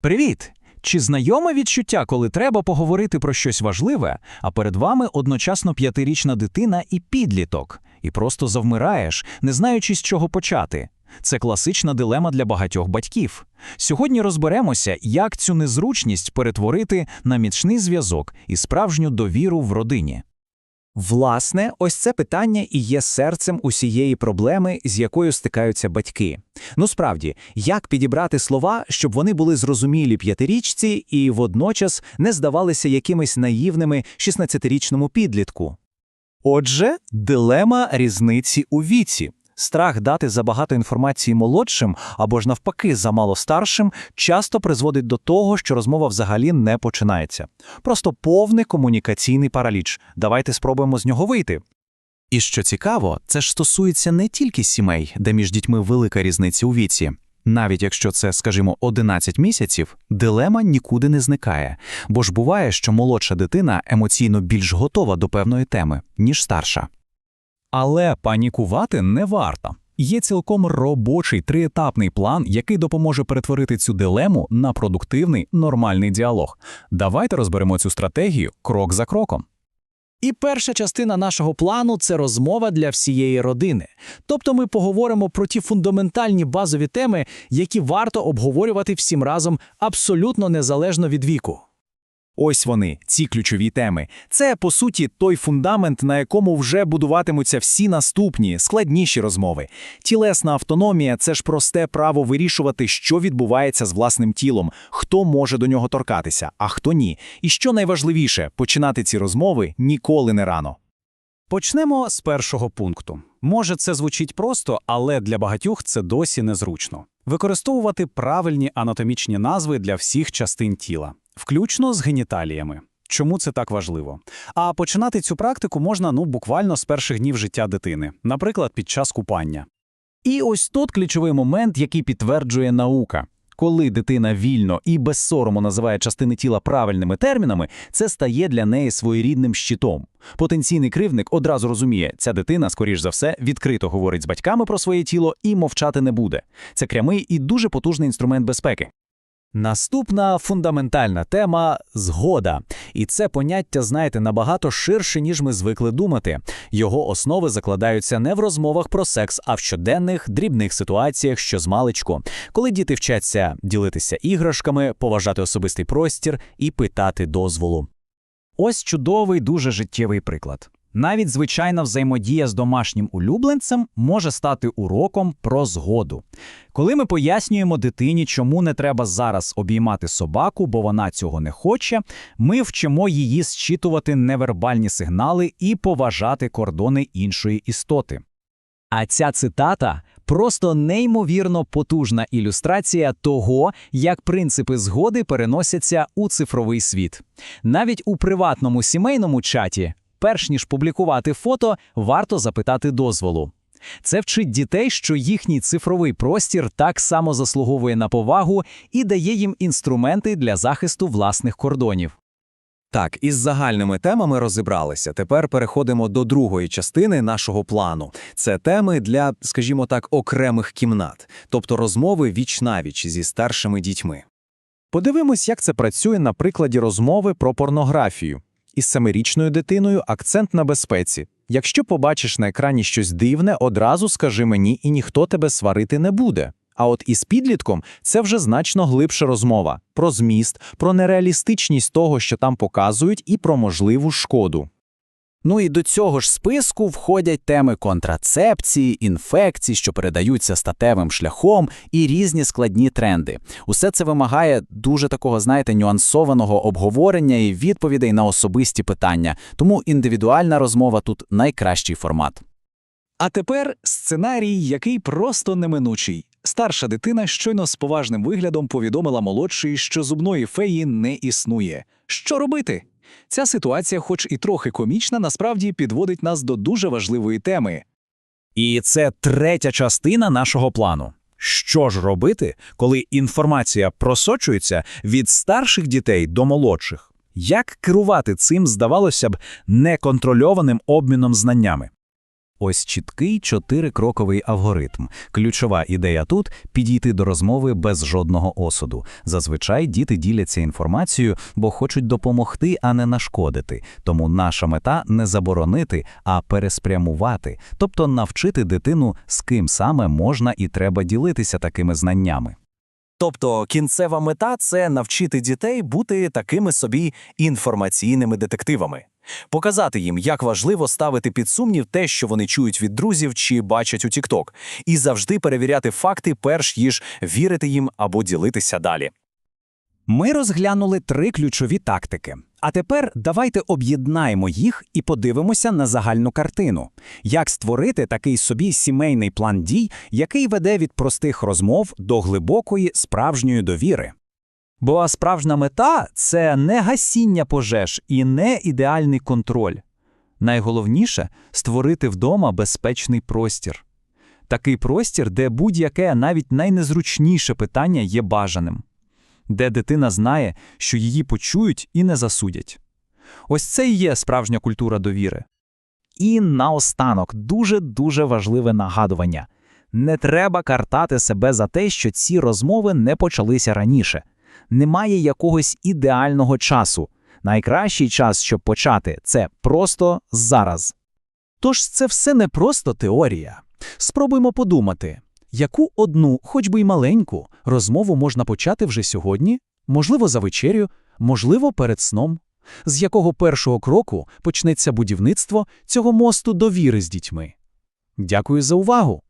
Привіт! Чи знайоме відчуття, коли треба поговорити про щось важливе, а перед вами одночасно п'ятирічна дитина і підліток, і просто завмираєш, не знаючи, з чого почати? Це класична дилема для багатьох батьків. Сьогодні розберемося, як цю незручність перетворити на міцний зв'язок і справжню довіру в родині. Власне, ось це питання і є серцем усієї проблеми, з якою стикаються батьки. Ну справді, як підібрати слова, щоб вони були зрозумілі п'ятирічці і водночас не здавалися якимись наївними 16-річному підлітку? Отже, дилема різниці у віці. Страх дати забагато інформації молодшим або ж навпаки замало старшим часто призводить до того, що розмова взагалі не починається. Просто повний комунікаційний параліч. Давайте спробуємо з нього вийти. І що цікаво, це ж стосується не тільки сімей, де між дітьми велика різниця у віці. Навіть якщо це, скажімо, 11 місяців, дилема нікуди не зникає, бо ж буває, що молодша дитина емоційно більш готова до певної теми, ніж старша. Але панікувати не варто. Є цілком робочий триетапний план, який допоможе перетворити цю дилему на продуктивний нормальний діалог. Давайте розберемо цю стратегію крок за кроком. І перша частина нашого плану це розмова для всієї родини. Тобто ми поговоримо про ті фундаментальні базові теми, які варто обговорювати всім разом абсолютно незалежно від віку. Ось вони, ці ключові теми. Це, по суті, той фундамент, на якому вже будуватимуться всі наступні, складніші розмови. Тілесна автономія це ж просте право вирішувати, що відбувається з власним тілом, хто може до нього торкатися, а хто ні. І що найважливіше, починати ці розмови ніколи не рано. Почнемо з першого пункту. Може, це звучить просто, але для багатьох це досі незручно. Використовувати правильні анатомічні назви для всіх частин тіла, включно з геніталіями. Чому це так важливо? А починати цю практику можна ну буквально з перших днів життя дитини, наприклад, під час купання. І ось тут ключовий момент, який підтверджує наука. Коли дитина вільно і без сорому називає частини тіла правильними термінами, це стає для неї своєрідним щитом. Потенційний кривник одразу розуміє, ця дитина, скоріш за все, відкрито говорить з батьками про своє тіло і мовчати не буде. Це прямий і дуже потужний інструмент безпеки. Наступна фундаментальна тема згода. І це поняття, знаєте, набагато ширше, ніж ми звикли думати. Його основи закладаються не в розмовах про секс, а в щоденних дрібних ситуаціях, що змалечку, коли діти вчаться ділитися іграшками, поважати особистий простір і питати дозволу. Ось чудовий, дуже життєвий приклад. Навіть звичайна взаємодія з домашнім улюбленцем може стати уроком про згоду. Коли ми пояснюємо дитині, чому не треба зараз обіймати собаку, бо вона цього не хоче, ми вчимо її зчитувати невербальні сигнали і поважати кордони іншої істоти. А ця цитата просто неймовірно потужна ілюстрація того, як принципи згоди переносяться у цифровий світ. Навіть у приватному сімейному чаті, перш ніж публікувати фото, варто запитати дозволу. Це вчить дітей, що їхній цифровий простір так само заслуговує на повагу і дає їм інструменти для захисту власних кордонів. Так, із загальними темами розібралися. Тепер переходимо до другої частини нашого плану. Це теми для, скажімо так, окремих кімнат, тобто розмови віч-навіч зі старшими дітьми. Подивимось, як це працює на прикладі розмови про порнографію. Із семирічною дитиною акцент на безпеці. Якщо побачиш на екрані щось дивне, одразу скажи мені, і ніхто тебе сварити не буде. А от із підлітком це вже значно глибша розмова про зміст, про нереалістичність того, що там показують, і про можливу шкоду. Ну і до цього ж списку входять теми контрацепції, інфекцій, що передаються статевим шляхом, і різні складні тренди. Усе це вимагає дуже такого, знаєте, нюансованого обговорення і відповідей на особисті питання. Тому індивідуальна розмова тут найкращий формат. А тепер сценарій, який просто неминучий. Старша дитина щойно з поважним виглядом повідомила молодшій, що зубної феї не існує. Що робити? Ця ситуація, хоч і трохи комічна, насправді підводить нас до дуже важливої теми. І це третя частина нашого плану. Що ж робити, коли інформація просочується від старших дітей до молодших? Як керувати цим, здавалося б, неконтрольованим обміном знаннями? Ось чіткий чотирикроковий алгоритм. Ключова ідея тут – підійти до розмови без жодного осуду. Зазвичай діти діляться інформацією, бо хочуть допомогти, а не нашкодити. Тому наша мета – не заборонити, а переспрямувати, тобто навчити дитину, з ким саме можна і треба ділитися такими знаннями. Тобто кінцева мета це навчити дітей бути такими собі інформаційними детективами, показати їм, як важливо ставити під сумнів те, що вони чують від друзів чи бачать у TikTok, і завжди перевіряти факти, перш ніж вірити їм або ділитися далі. Ми розглянули три ключові тактики. А тепер давайте об'єднаємо їх і подивимося на загальну картину. Як створити такий собі сімейний план дій, який веде від простих розмов до глибокої справжньої довіри. Бо справжня мета це не гасіння пожеж і не ідеальний контроль. Найголовніше створити вдома безпечний простір. Такий простір, де будь-яке навіть найнезручніше питання є бажаним, де дитина знає, що її почують і не засудять. Ось це і є справжня культура довіри. І наостанок дуже-дуже важливе нагадування. Не треба картати себе за те, що ці розмови не почалися раніше. Немає якогось ідеального часу. Найкращий час, щоб почати, це просто зараз. Тож це все не просто теорія. Спробуймо подумати, яку одну, хоч би й маленьку, розмову можна почати вже сьогодні, можливо, за вечерю, можливо, перед сном. З якого першого кроку почнеться будівництво цього мосту довіри з дітьми. Дякую за увагу!